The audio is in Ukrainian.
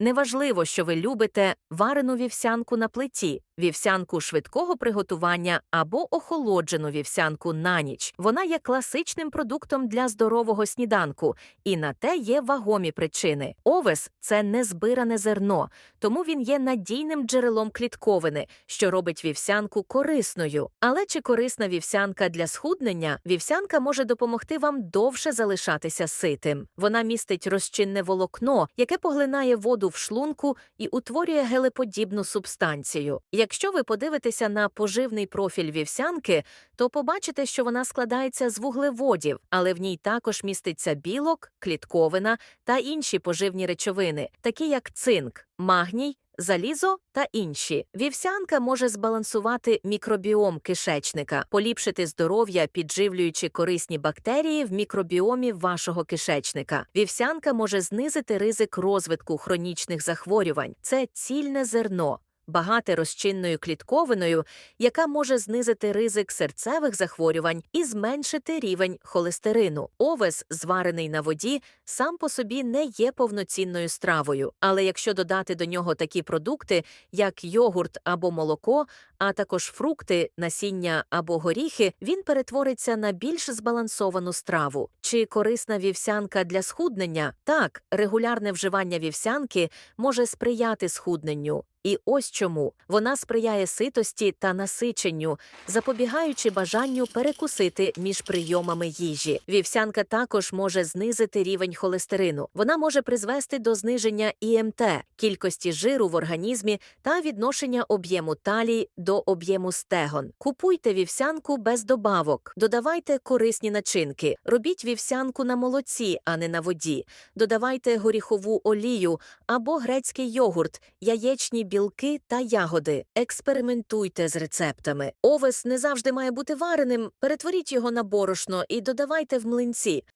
Неважливо, що ви любите варену вівсянку на плиті, вівсянку швидкого приготування або охолоджену вівсянку на ніч. Вона є класичним продуктом для здорового сніданку, і на те є вагомі причини. Овес це незбиране зерно, тому він є надійним джерелом клітковини, що робить вівсянку корисною. Але чи корисна вівсянка для схуднення? Вівсянка може допомогти вам довше залишатися ситим. Вона містить розчинне волокно, яке поглинає воду в шлунку і утворює гелеподібну субстанцію. Якщо ви подивитеся на поживний профіль вівсянки, то побачите, що вона складається з вуглеводів, але в ній також міститься білок, клітковина та інші поживні речовини, такі як цинк, магній. Залізо та інші. Вівсянка може збалансувати мікробіом кишечника, поліпшити здоров'я, підживлюючи корисні бактерії в мікробіомі вашого кишечника. Вівсянка може знизити ризик розвитку хронічних захворювань. Це цільне зерно. Багате розчинною клітковиною, яка може знизити ризик серцевих захворювань і зменшити рівень холестерину. Овес, зварений на воді, сам по собі не є повноцінною стравою. Але якщо додати до нього такі продукти, як йогурт або молоко, а також фрукти, насіння або горіхи, він перетвориться на більш збалансовану страву. Чи корисна вівсянка для схуднення? Так, регулярне вживання вівсянки може сприяти схудненню. І ось чому вона сприяє ситості та насиченню, запобігаючи бажанню перекусити між прийомами їжі. Вівсянка також може знизити рівень холестерину. Вона може призвести до зниження ІМТ, кількості жиру в організмі та відношення об'єму талії до об'єму стегон. Купуйте вівсянку без добавок, додавайте корисні начинки, робіть вівсянку на молоці, а не на воді. Додавайте горіхову олію або грецький йогурт, яєчні білки та ягоди. Експериментуйте з рецептами. Овес не завжди має бути вареним. Перетворіть його на борошно і додавайте в млинці.